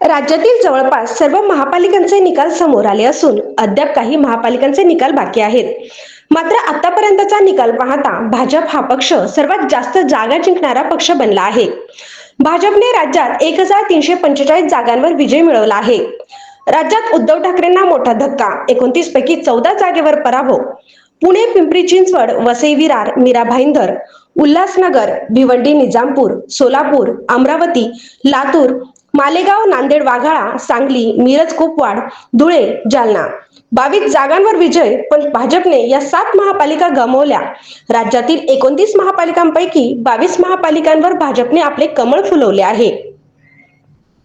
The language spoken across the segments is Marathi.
राज्यातील जवळपास सर्व महापालिकांचे निकाल समोर आले असून अद्याप काही महापालिकांचे निकाल बाकी आहेत. मात्र आतापर्यंतचा निकाल पाहता भाजप हा पक्ष सर्वात जास्त जागा जिंकणारा पक्ष बनला आहे. भाजपने राज्यात एक हजार तीनशे पंचेचाळीस जागांवर विजय मिळवला आहे. राज्यात उद्धव ठाकरेंना मोठा धक्का एकोणतीस पैकी चौदा जागेवर पराभव. पुणे पिंपरी चिंचवड वसई विरार मीरा भाईंदर उल्हासनगर भिवंडी निजामपूर सोलापूर अमरावती लातूर मालेगाव नांदेड वाघाळा सांगली मिरज कुपवाड धुळे जालना. बावीस जागांवर विजय पण भाजपने या सात महापालिका गमावल्या. राज्यातील एकोणतीस महापालिकांपैकी बावीस महापालिकांवर भाजपने आपले कमळ फुलवले आहे.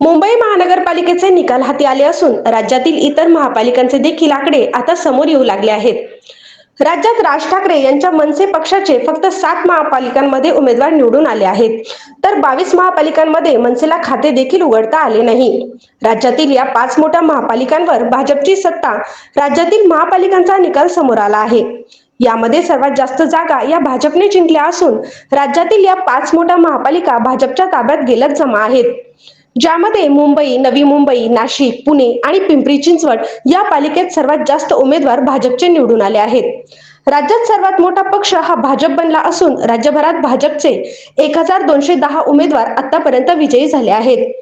मुंबई महानगरपालिकेचे निकाल हाती आले असून राज्यातील इतर महापालिकांचे देखील आकडे आता समोर येऊ लागले आहेत. राज्यात राज ठाकरे यांच्या मनसे पक्षाचे फक्त सात महापालिकांमध्ये उमेदवार निवडून आले आहेत. तर बावीस महापालिकांमध्ये मनसेला खाते देखील उघडता आले नाही. राज्यातील या पाच मोठ्या महापालिकांवर भाजपची सत्ता राज्यातील महापालिकांचा निकाल समोर आला आहे. यामध्ये सर्वात जास्त जागा या भाजपने जिंकल्या असून राज्यातील या पाच मोठ्या महापालिका भाजपच्या ताब्यात गेलत जमा आहेत. ज्यामध्ये मुंबई नवी मुंबई नाशिक पुणे आणि पिंपरी चिंचवड या पालिकेत सर्वात जास्त उमेदवार भाजपचे निवडून आले आहेत. राज्यात सर्वात मोठा पक्ष हा भाजप बनला असून राज्यभरात भाजपचे एक हजार दोनशे दहा उमेदवार आतापर्यंत विजयी झाले आहेत.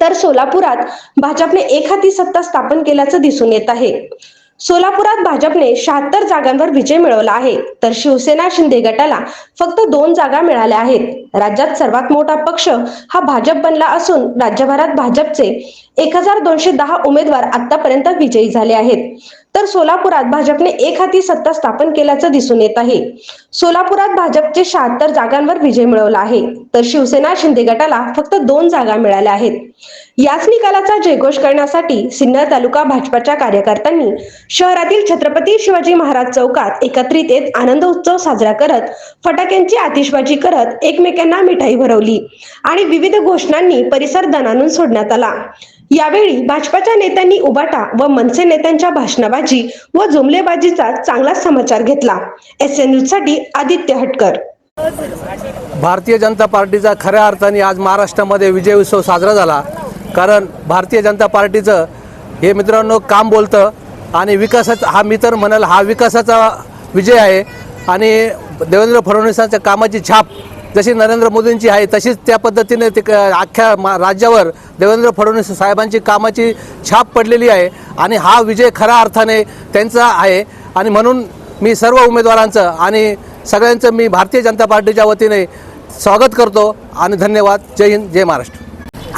तर सोलापुरात भाजपने एक हाती सत्ता स्थापन केल्याचं दिसून येत आहे. सोलापुरात भाजपने शहात्तर जागांवर विजय मिळवला आहे. तर शिवसेना शिंदे गटाला फक्त दोन जागा मिळाल्या आहेत. राज्यात सर्वात मोठा पक्ष हा भाजप बनला असून राज्यभरात भाजपचे एक हजार दोनशे दहा उमेदवार आतापर्यंत विजयी झाले आहेत. तर सोलापुरात भाजपने एक हाती सत्ता स्थापन केल्याचं दिसून येत आहे. सोलापुरात भाजपचे शहात्तर जागांवर विजय मिळवला आहे. तर शिवसेना शिंदे गटाला फक्त दोन जागा मिळाल्या आहेत. याच निकालाचा जयघोष करण्यासाठी सिन्नर तालुका भाजपाच्या कार्यकर्त्यांनी शहरातील छत्रपती शिवाजी महाराज चौकात एकत्रित येत आनंद उत्सव साजरा करत फटाक्यांची आतिषबाजी करत एकमेकांना मिठाई भरवली आणि विविध घोषणांनी परिसर दणानून सोडण्यात आला. यावेळी भाजपाच्या नेत्यांनी उबाटा व मनसे नेत्यांच्या भाषणाबाजी व जुमलेबाजीचा चांगला समाचार घेतला. एस एन न्यूजसाठी आदित्य हटकर. भारतीय जनता पार्टीचा खऱ्या अर्थाने आज महाराष्ट्रामध्ये विजय उत्सव साजरा झाला. कारण भारतीय जनता पार्टीचं हे मित्रांनो काम बोलतं आणि विकासाचा हा मी तर म्हणाल हा विकासाचा विजय आहे. आणि देवेंद्र फडणवीसांच्या कामाची छाप जशी नरेंद्र मोदींची आहे तशीच त्या पद्धतीने ते अख्ख्या मा राज्यावर देवेंद्र फडणवीस साहेबांची कामाची छाप पडलेली आहे आणि हा विजय खऱ्या अर्थाने त्यांचा आहे. आणि म्हणून मी सर्व उमेदवारांचं आणि सगळ्यांचं मी भारतीय जनता पार्टीच्या वतीने स्वागत करतो आणि धन्यवाद. जय हिंद जय महाराष्ट्र.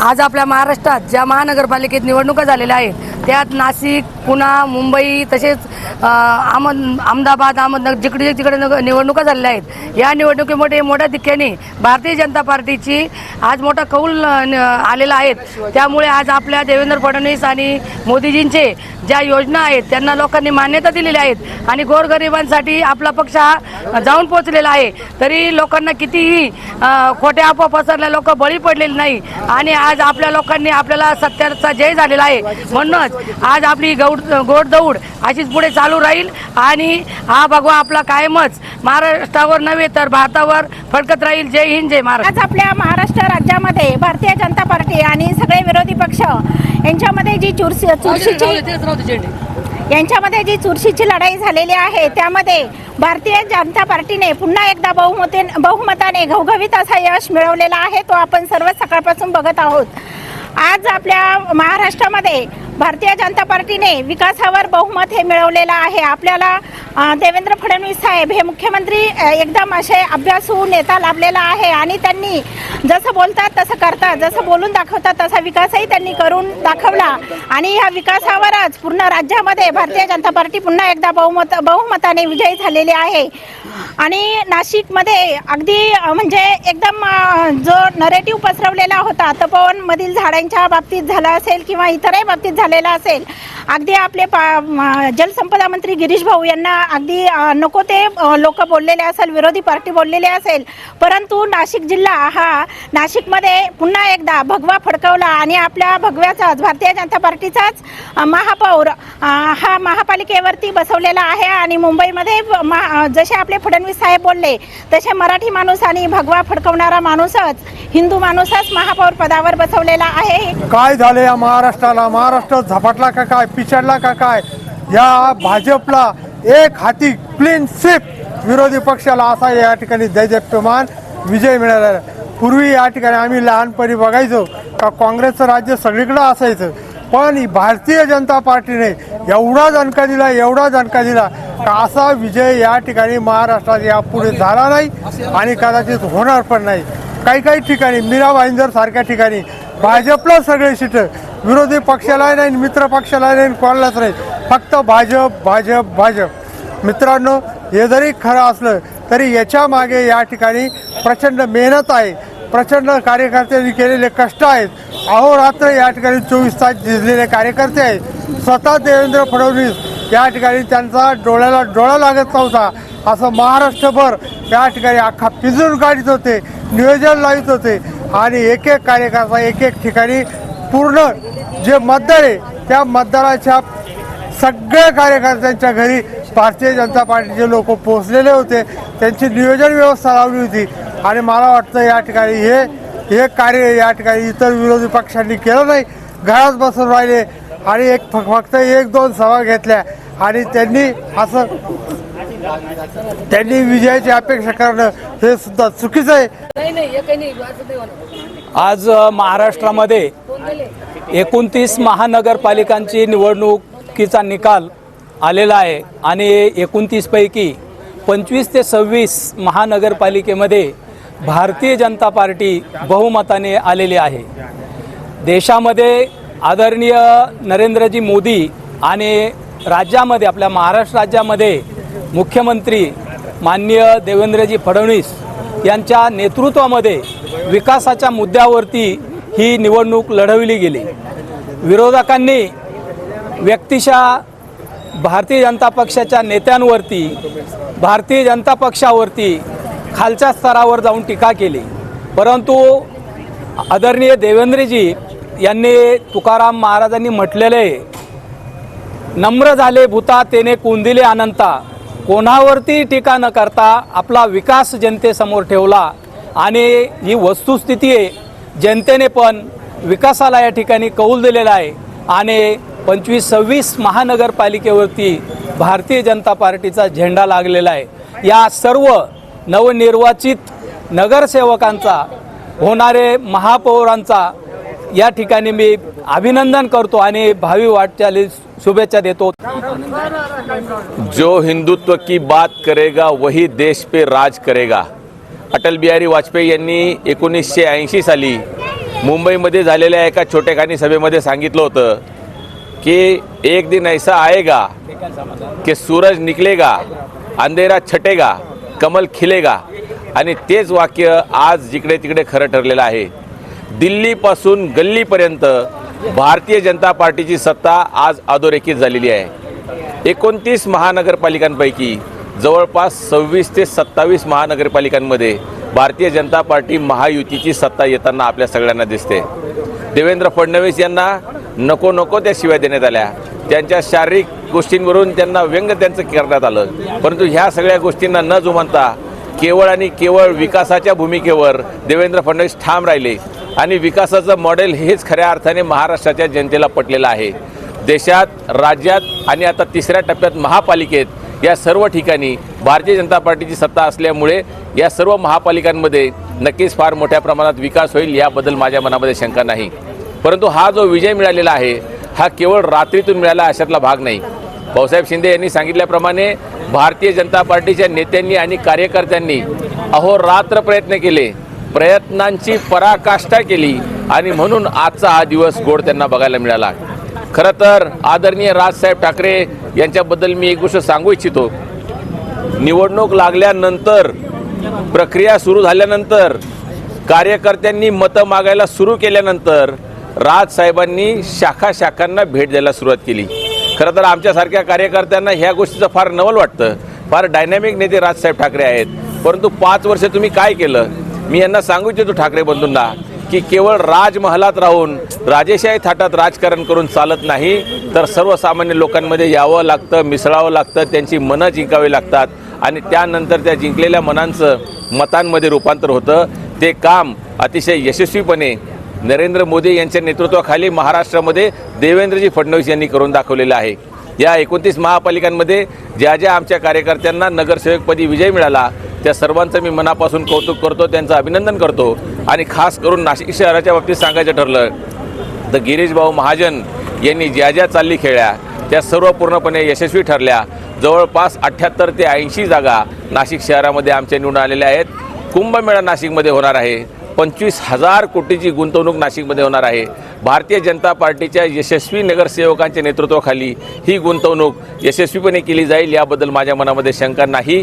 आज आपल्या महाराष्ट्रात ज्या महानगरपालिकेत निवडणुका झालेल्या आहेत त्यात नाशिक पुणा मुंबई तसेच अहमद अहमदाबाद अहमदनगर जिकडे तिकडे निवडणुका झालेल्या आहेत. या निवडणुकीमध्ये मोठ्या दिख्याने भारतीय जनता पार्टीची आज मोठा कौल न- आलेला आहेत त्यामुळे आज आपल्या देवेंद्र फडणवीस आणि मोदीजींचे ज्या योजना आहेत त्यांना लोकांनी मान्यता दिलेली आहेत आणि गोरगरिबांसाठी आपला पक्ष हा जाऊन पोहोचलेला आहे. तरी लोकांना कितीही खोट्या अफवा पसरल्या लोक बळी पडलेली नाही. आणि आज आपल्या लोकांनी आपल्याला सत्याचा जय झालेला आहे. म्हणूनच आज आपली गौड गोड दौड अशीच पुढे चालू राहील. आणि हा भगवा आपला कायमच महाराष्ट्रावर नव्हे तर भारतावर फडकत राहील. जय हिंद जय महाराष्ट्र. आज आपल्या महाराष्ट्र राज्यामध्ये भारतीय जनता पार्टी आणि सगळे विरोधी पक्ष यांच्यामध्ये जी चुरशी चुरशीची यांच्यामध्ये जी चुरशीची लढाई झालेली आहे त्यामध्ये भारतीय जनता पार्टीने पुन्हा एकदा बहुमते बहुमताने घवघवीत असा यश मिळवलेला आहे तो आपण सर्व सकाळपासून बघत आहोत. आज आपल्या महाराष्ट्रामध्ये भारतीय जनता पार्टीने विकासावर बहुमत हे मिळवलेलं आहे. आपल्याला देवेंद्र फडणवीस साहेब हे मुख्यमंत्री एकदम असे अभ्यासू नेता लाभलेला आहे आणि त्यांनी जसं बोलतात तसं करतात जसं बोलून दाखवतात तसा विकासही त्यांनी करून दाखवला. आणि या विकासावरच पूर्ण राज्यामध्ये भारतीय जनता पार्टी पुन्हा एकदा बहुमत बहुमताने विजयी झालेली आहे. आणि नाशिकमध्ये अगदी म्हणजे एकदम जो नरेटिव्ह पसरवलेला होता तपोवन मधील झाडांच्या बाबतीत झाला असेल किंवा इतरही बाबतीत झालेला असेल. अगदी आपले पा जलसंपदा मंत्री गिरीश भाऊ यांना अगदी नको ते लोक बोललेले असेल विरोधी पार्टी बोललेले असेल. परंतु नाशिक जिल्हा हा नाशिकमध्ये पुन्हा एकदा भगवा फडकवला आणि आपल्या भगव्याचाच भारतीय जनता पार्टीचाच महापौर हा महापालिकेवरती बसवलेला आहे आणि मुंबईमध्ये महा- जसे आपले फडणवीस साहेब बोलले तसे मराठी माणूस आणि भगवा फडकवणारा माणूसच हिंदू माणूसच महापौर पदावर बसवलेला आहे. काय झाले या महाराष्ट्राला? महाराष्ट्र झपाटला का काय पिछडला का काय या भाजपला एक हाती क्लीन स्वीप विरोधी पक्षाला असा या ठिकाणी जयजप्यमान विजय मिळाला. पूर्वी या ठिकाणी आम्ही लहानपणी बघायचो का काँग्रेसचं राज्य सगळीकडे असायचं. पण भारतीय जनता पार्टीने एवढा दणका दिला एवढा दणका दिला का असा विजय या ठिकाणी महाराष्ट्रात यापुढे झाला नाही आणि कदाचित होणार पण नाही. काही काही ठिकाणी मीरा भाईंदर सारख्या ठिकाणी भाजपला सगळे सीट विरोधी पक्षाला नाही मित्र पक्षाला नाही कोणालाच नाही. फक्त भाजप भाजप भाजप. मित्रांनो हे जरी खरं असलं तरी याच्या मागे या ठिकाणी प्रचंड मेहनत आहे. प्रचंड कार्यकर्त्यांनी केलेले कष्ट आहेत. अहोरात्र या ठिकाणी चोवीस तास झिजलेले कार्यकर्ते आहेत. स्वतः देवेंद्र फडणवीस या ठिकाणी त्यांचा डोळ्याला डोळा लागत नव्हता. असं महाराष्ट्रभर या ठिकाणी अख्खा पिजून काढत होते नियोजन लावित होते. आणि एक एक कार्यकर्ता एक एक ठिकाणी पूर्ण जे मतदार आहे त्या मतदाराच्या सगळ्या कार्यकर्त्यांच्या घरी भारतीय जनता पार्टीचे लोक पोहोचलेले होते. त्यांची नियोजन व्यवस्था लावली होती. आणि मला वाटतं या ठिकाणी हे हे कार्य या ठिकाणी इतर विरोधी पक्षांनी केलं नाही. घरात बसून राहिले आणि एक फक्त एक दोन सभा घेतल्या. आणि त्यांनी असं त्यांनी विजयाची अपेक्षा करणं हे सुद्धा चुकीचं आहे. नाही नाही हे काही नाही असं नाही होणार. आज महाराष्ट्रामध्ये एकोणतीस महानगरपालिकांची निवडणुकीचा निकाल आलेला आहे आणि एकोणतीसपैकी पंचवीस ते सव्वीस महानगरपालिकेमध्ये भारतीय जनता पार्टी बहुमताने आलेली आहे. देशामध्ये आदरणीय नरेंद्रजी मोदी आणि राज्यामध्ये आपल्या महाराष्ट्र राज्यामध्ये मुख्यमंत्री माननीय देवेंद्रजी फडणवीस यांच्या नेतृत्वामध्ये विकासाच्या मुद्द्यावरती ही निवडणूक लढवली गेली. विरोधकांनी व्यक्तिशः भारतीय जनता पक्षाच्या नेत्यांवरती भारतीय जनता पक्षावरती खालच्या स्तरावर जाऊन टीका केली. परंतु आदरणीय देवेंद्रजी यांनी तुकाराम महाराजांनी म्हटलेले नम्र झाले भूता तेने कोंदिले अनंता. कोणावरती टीका न करता आपला विकास जनतेसमोर ठेवला. आणि ही वस्तुस्थिती आहे जनतेने पण विकासाला या ठिकाणी कौल दिलेला आहे आणि पंचवीस सव्वीस महानगरपालिकेवरती भारतीय जनता पार्टीचा झेंडा लागलेला आहे. या सर्व नवनिर्वाचित नगरसेवकांचा होणारे महापौरांचा या ठिकाणी मी अभिनंदन करतो आणि भावी वाटचाली शुभेच्छा देतो. जो हिंदुत्व की बात करेगा वही देश पे राज करेगा. अटल बिहारी वाजपेयी यांनी एकोणीसशे ऐंशी साली मुंबईमध्ये झालेल्या एका छोटेखानी सभेमध्ये सांगितलं होतं की एक दिन ऐसा आएगा की सूरज निकलेगा अंधेरा छटेगा कमल खिलेगा. आणि तेच वाक्य आज जिकडे तिकडे खरं ठरलेलं आहे. दिल्लीपासून गल्लीपर्यंत भारतीय जनता पार्टीची सत्ता आज अधोरेखित झालेली आहे. एकोणतीस महानगरपालिकांपैकी जवळपास सव्वीस ते सत्तावीस महानगरपालिकांमध्ये भारतीय जनता पार्टी महायुतीची सत्ता येताना आपल्या सगळ्यांना दिसते. देवेंद्र फडणवीस यांना नको नको त्या शिवाय देण्यात आल्या. त्यांच्या शारीरिक गोष्टींवरून त्यांना व्यंग त्यांचं करण्यात आलं. परंतु ह्या सगळ्या गोष्टींना न जुमानता केवळ आणि केवळ विकासाच्या भूमिकेवर देवेंद्र फडणवीस ठाम राहिले. आणि विकासाचं मॉडेल हेच खऱ्या अर्थाने महाराष्ट्राच्या जनतेला पटलेलं आहे. देशात राज्यात आणि आता तिसऱ्या टप्प्यात महापालिकेत या सर्व ठिकाणी भारतीय जनता पार्टीची सत्ता असल्यामुळे या सर्व महापालिकांमध्ये नक्कीच फार मोठ्या प्रमाणात विकास होईल याबद्दल माझ्या मनामध्ये शंका नाही. परंतु हा जो विजय मिळालेला आहे हा केवळ रात्रीतून मिळाला अशातला भाग नाही. भाऊसाहेब शिंदे यांनी सांगितल्याप्रमाणे भारतीय जनता पार्टीच्या नेत्यांनी आणि कार्यकर्त्यांनी अहोरात्र प्रयत्न केले प्रयत्नांची पराकाष्ठा केली आणि म्हणून आजचा हा दिवस गोड त्यांना बघायला मिळाला. खरं तर आदरणीय राजसाहेब ठाकरे यांच्याबद्दल मी एक गोष्ट सांगू इच्छितो. निवडणूक लागल्यानंतर प्रक्रिया सुरू झाल्यानंतर कार्यकर्त्यांनी मतं मागायला सुरू केल्यानंतर राजसाहेबांनी शाखा शाखांना भेट द्यायला सुरुवात केली. खरं तर आमच्यासारख्या कार्यकर्त्यांना ह्या गोष्टीचं फार नवल वाटतं. फार डायनॅमिक नेते राजसाहेब ठाकरे आहेत. परंतु पाच वर्ष तुम्ही काय केलं? मी यांना सांगू इच्छितो ठाकरे बंधूंना. की केवळ राजमहालात राहून राजेशाही थाटात राजकारण करून चालत नाही तर सर्वसामान्य लोकांमध्ये यावं लागतं मिसळावं लागतं त्यांची मनं जिंकावी लागतात. आणि त्यानंतर त्या जिंकलेल्या मनांचं मतांमध्ये रूपांतर होतं. ते काम अतिशय यशस्वीपणे नरेंद्र मोदी यांच्या नेतृत्वाखाली महाराष्ट्रामध्ये देवेंद्रजी फडणवीस यांनी करून दाखवलेलं आहे. या एकोणतीस महापालिकांमध्ये ज्या ज्या आमच्या कार्यकर्त्यांना नगरसेवकपदी विजय मिळाला त्या सर्वांचं मी मनापासून कौतुक करतो त्यांचं अभिनंदन करतो. आणि खास करून नाशिक शहराच्या बाबतीत सांगायचं ठरलं तर गिरीशभाऊ महाजन यांनी ज्या ज्या चालली खेळल्या त्या सर्व पूर्णपणे यशस्वी ठरल्या. जवळपास अठ्ठ्याहत्तर ते ऐंशी जागा नाशिक शहरामध्ये आमच्या निवडून आलेल्या आहेत. कुंभमेळा नाशिकमध्ये होणार आहे. पंचवीस हजार कोटीची गुंतवणूक नाशिकमध्ये होणार आहे. भारतीय जनता पार्टीच्या यशस्वी नगरसेवकांच्या नेतृत्वाखाली ही गुंतवणूक यशस्वीपणे केली जाईल याबद्दल माझ्या मनामध्ये शंका नाही.